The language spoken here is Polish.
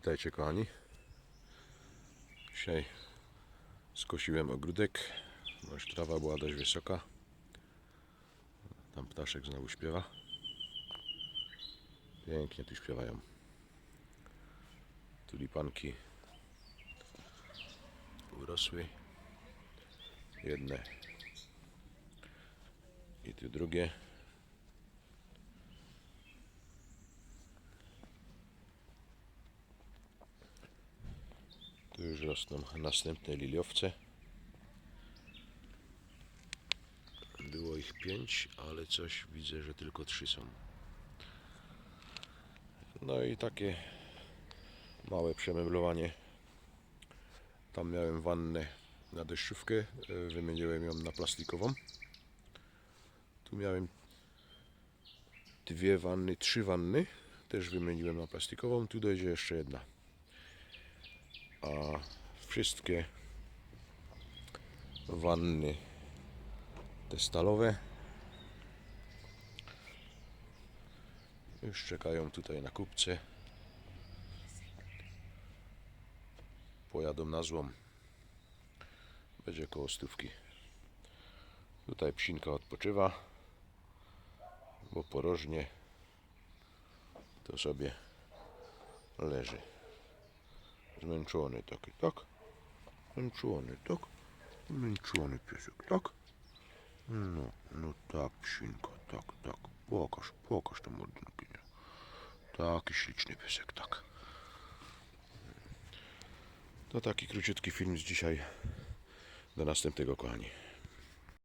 Witajcie kochani. Dzisiaj skosiłem ogródek, bo już trawa była dość wysoka. Tam ptaszek znowu śpiewa. Pięknie tu śpiewają. Tulipanki urosły. Jedne i tu drugie. Już rosną następne liliowce. Było ich pięć, ale coś widzę, że tylko trzy są. No i takie małe przemeblowanie. Tam miałem wannę na deszczówkę, e, wymieniłem ją na plastikową. Tu miałem dwie wanny, trzy wanny, też wymieniłem na plastikową. Tu dojdzie jeszcze jedna a wszystkie wanny te stalowe. Już czekają tutaj na kupce. Pojadą na złom. Będzie koło stówki. Tutaj psinka odpoczywa bo porożnie to sobie leży. Zmęczony taki, tak? Zmęczony, tak? Zmęczony piesek, tak? No, no tak, psinko, tak, tak. Pokaż, pokaż tę mordynkę, nie? Taki śliczny piesek, tak. To taki króciutki film z dzisiaj. Do następnego, kochani.